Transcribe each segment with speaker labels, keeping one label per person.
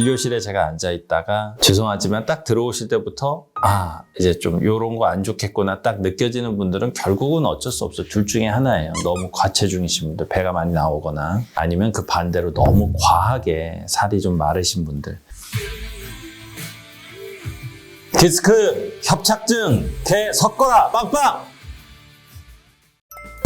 Speaker 1: 진료실에 제가 앉아 있다가 죄송하지만 딱 들어오실 때부터 아 이제 좀 요런 거 안 좋겠구나 딱 느껴지는 분들은 결국은 어쩔 수 없어 둘 중에 하나예요. 너무 과체중이신 분들 배가 많이 나오거나 아니면 그 반대로 너무 과하게 살이 좀 마르신 분들 디스크 협착증 대 섞어라 빵빵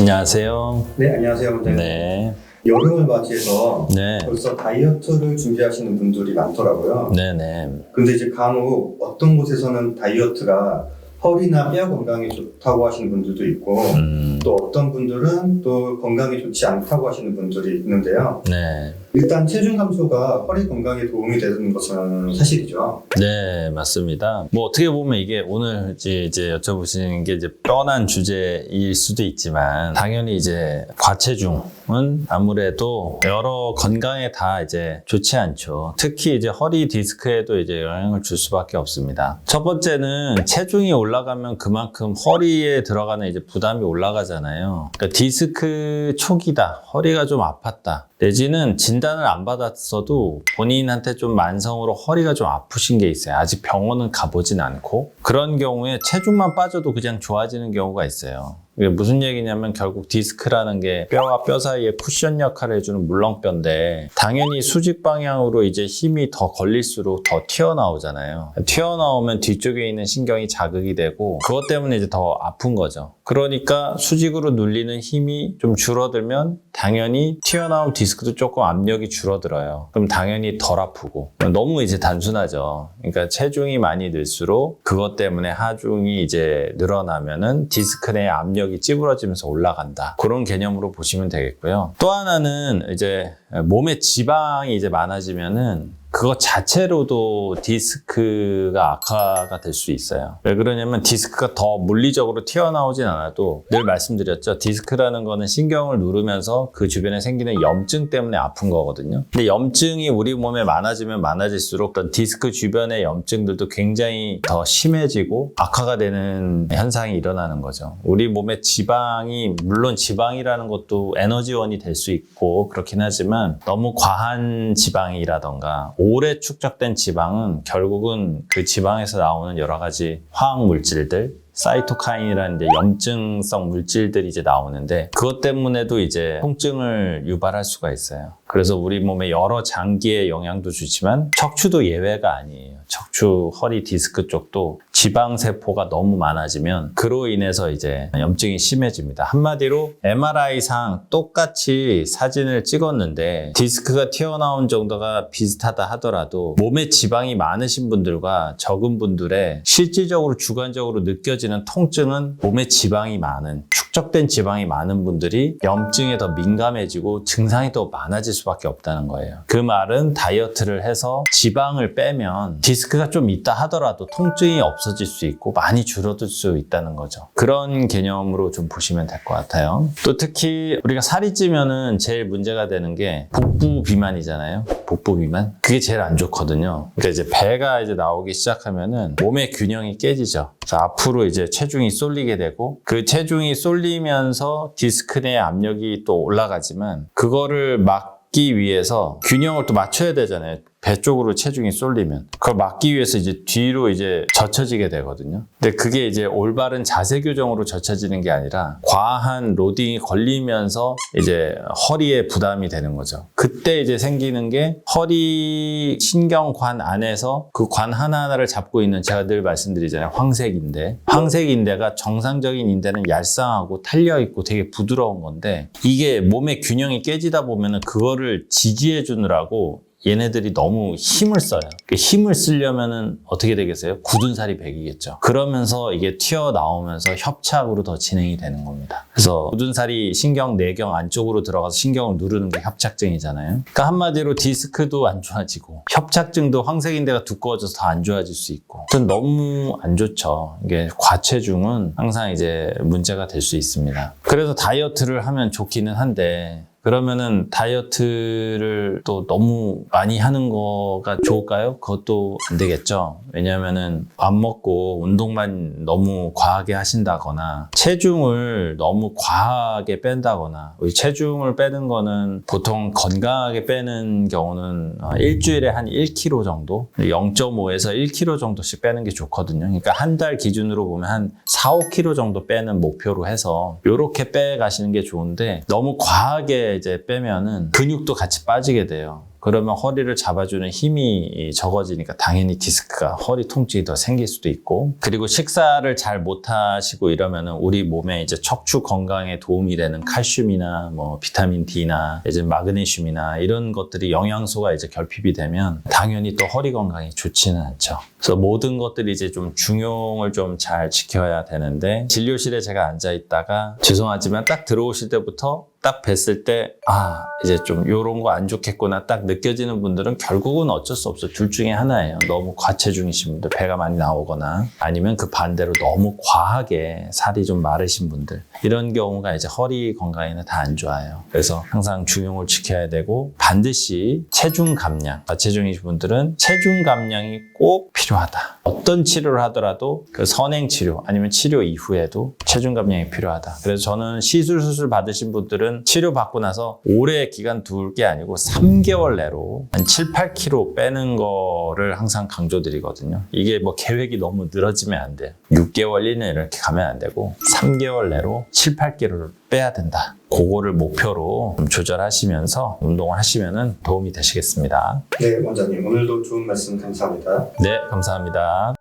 Speaker 1: 안녕하세요.
Speaker 2: 네, 안녕하세요. 원장님.
Speaker 1: 네,
Speaker 2: 여름을 맞이해서
Speaker 1: 네,
Speaker 2: 벌써 다이어트를 준비하시는 분들이 많더라고요.
Speaker 1: 네, 네.
Speaker 2: 근데 이제 간혹 어떤 곳에서는 다이어트가 허리나 뼈 건강에 좋다고 하시는 분들도 있고
Speaker 1: 음,
Speaker 2: 또 어떤 분들은 또 건강에 좋지 않다고 하시는 분들이 있는데요.
Speaker 1: 네.
Speaker 2: 일단 체중 감소가 허리 건강에 도움이 되는 것은 사실이죠.
Speaker 1: 네, 맞습니다. 뭐 어떻게 보면 이게 오늘 이제, 이제 여쭤보시는 게 이제 뻔한 주제일 수도 있지만 당연히 이제 과체중은 아무래도 여러 건강에 다 이제 좋지 않죠. 특히 이제 허리 디스크에도 이제 영향을 줄 수밖에 없습니다. 첫 번째는 체중이 올라가면 그만큼 허리에 들어가는 이제 부담이 올라가 잖아요. 그러니까 디스크 초기다, 허리가 좀 아팠다. 내지는 진단을 안 받았어도 본인한테 좀 만성으로 허리가 좀 아프신 게 있어요. 아직 병원은 가보진 않고. 그런 경우에 체중만 빠져도 그냥 좋아지는 경우가 있어요. 이게 무슨 얘기냐면 결국 디스크라는 게 뼈와 뼈 사이에 쿠션 역할을 해주는 물렁뼈인데 당연히 수직 방향으로 이제 힘이 더 걸릴수록 더 튀어나오잖아요. 튀어나오면 뒤쪽에 있는 신경이 자극이 되고 그것 때문에 이제 더 아픈 거죠. 그러니까 수직으로 눌리는 힘이 좀 줄어들면 당연히 튀어나온 디스크도 조금 압력이 줄어들어요. 그럼 당연히 덜 아프고 너무 이제 단순하죠. 그러니까 체중이 많이 늘수록 그것 때문에 하중이 이제 늘어나면은 디스크 내 압력 이 찌부러지면서 올라간다. 그런 개념으로 보시면 되겠고요. 또 하나는 이제 몸에 지방이 이제 많아지면은 그것 자체로도 디스크가 악화가 될 수 있어요. 왜 그러냐면 디스크가 더 물리적으로 튀어나오진 않아도 늘 말씀드렸죠. 디스크라는 거는 신경을 누르면서 그 주변에 생기는 염증 때문에 아픈 거거든요. 근데 염증이 우리 몸에 많아지면 많아질수록 어떤 디스크 주변의 염증들도 굉장히 더 심해지고 악화가 되는 현상이 일어나는 거죠. 우리 몸에 지방이 물론 지방이라는 것도 에너지원이 될 수 있고 그렇긴 하지만 너무 과한 지방이라던가 오래 축적된 지방은 결국은 그 지방에서 나오는 여러 가지 화학 물질들 사이토카인이라는 이제 염증성 물질들이 이제 나오는데 그것 때문에도 이제 통증을 유발할 수가 있어요. 그래서 우리 몸에 여러 장기에 영향도 주지만 척추도 예외가 아니에요. 척추, 허리 디스크 쪽도 지방 세포가 너무 많아지면 그로 인해서 이제 염증이 심해집니다. 한마디로 MRI상 똑같이 사진을 찍었는데 디스크가 튀어나온 정도가 비슷하다 하더라도 몸에 지방이 많으신 분들과 적은 분들의 실질적으로 주관적으로 느껴지는 통증은 몸에 지방이 많은 축적된 지방이 많은 분들이 염증에 더 민감해지고 증상이 더 많아질 수밖에 없다는 거예요. 그 말은 다이어트를 해서 지방을 빼면 디 스크가 좀 있다 하더라도 통증이 없어질 수 있고 많이 줄어들 수 있다는 거죠. 그런 개념으로 좀 보시면 될 것 같아요. 또 특히 우리가 살이 찌면은 제일 문제가 되는 게 복부 비만이잖아요. 복부 비만. 그게 제일 안 좋거든요. 그러니까 이제 배가 이제 나오기 시작하면은 몸의 균형이 깨지죠. 앞으로 이제 체중이 쏠리게 되고 그 체중이 쏠리면서 디스크 내 압력이 또 올라가지만 그거를 막기 위해서 균형을 또 맞춰야 되잖아요. 배 쪽으로 체중이 쏠리면 그걸 막기 위해서 이제 뒤로 이제 젖혀지게 되거든요. 근데 그게 이제 올바른 자세 교정으로 젖혀지는 게 아니라 과한 로딩이 걸리면서 이제 허리에 부담이 되는 거죠. 그때 이제 생기는 게 허리 신경관 안에서 그 관 하나하나를 잡고 있는 제가 늘 말씀드리잖아요. 황색 인대. 황색 인대가 정상적인 인대는 얄쌍하고 탈려 있고 되게 부드러운 건데 이게 몸의 균형이 깨지다 보면은 그거를 지지해 주느라고 얘네들이 너무 힘을 써요. 그 힘을 쓰려면은 어떻게 되겠어요? 굳은 살이 배기겠죠. 그러면서 이게 튀어나오면서 협착으로 더 진행이 되는 겁니다. 그래서 굳은 살이 신경 내경 안쪽으로 들어가서 신경을 누르는 게 협착증이잖아요. 그러니까 한마디로 디스크도 안 좋아지고 협착증도 황색인대가 두꺼워져서 더 안 좋아질 수 있고. 그건 너무 안 좋죠. 이게 과체중은 항상 이제 문제가 될 수 있습니다. 그래서 다이어트를 하면 좋기는 한데 그러면은 다이어트를 또 너무 많이 하는 거가 좋을까요? 그것도 안 되겠죠. 왜냐하면은 밥 먹고 운동만 너무 과하게 하신다거나 체중을 너무 과하게 뺀다거나 체중을 빼는 거는 보통 건강하게 빼는 경우는 어, 일주일에 한 1kg 정도 0.5에서 1kg 정도씩 빼는 게 좋거든요. 그러니까 한 달 기준으로 보면 한 4, 5kg 정도 빼는 목표로 해서 이렇게 빼 가시는 게 좋은데 너무 과하게 이제 빼면은 근육도 같이 빠지게 돼요. 그러면 허리를 잡아주는 힘이 적어지니까 당연히 디스크가 허리 통증이 더 생길 수도 있고 그리고 식사를 잘 못하시고 이러면은 우리 몸에 이제 척추 건강에 도움이 되는 칼슘이나 뭐 비타민 D나 이제 마그네슘이나 이런 것들이 영양소가 이제 결핍이 되면 당연히 또 허리 건강에 좋지는 않죠. 그래서 모든 것들이 이제 좀 중용을 좀 잘 지켜야 되는데 진료실에 제가 앉아 있다가 죄송하지만 딱 들어오실 때부터 딱 뵀을 때, 아, 이제 좀 요런 거 안 좋겠구나 딱 느껴지는 분들은 결국은 어쩔 수 없어. 둘 중에 하나예요. 너무 과체중이신 분들, 배가 많이 나오거나 아니면 그 반대로 너무 과하게 살이 좀 마르신 분들. 이런 경우가 이제 허리 건강에는 다 안 좋아요. 그래서 항상 중용을 지켜야 되고 반드시 체중 감량. 과체중이신 분들은 체중 감량이 꼭 필요하다. 어떤 치료를 하더라도 그 선행 치료 아니면 치료 이후에도 체중 감량이 필요하다. 그래서 저는 시술 수술 받으신 분들은 치료 받고 나서 오래 기간 둘 게 아니고 3개월 내로 한 7, 8kg 빼는 거를 항상 강조드리거든요. 이게 뭐 계획이 너무 늘어지면 안 돼요. 6개월, 1년 이렇게 가면 안 되고 3개월 내로 7, 8kg를 빼야 된다. 그거를 목표로 좀 조절하시면서 운동을 하시면 도움이 되시겠습니다.
Speaker 2: 네, 원장님 오늘도 좋은 말씀 감사합니다.
Speaker 1: 네, 감사합니다.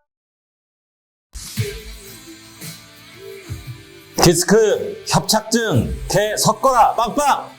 Speaker 1: 디스크 협착증 대 섞어라. 빵빵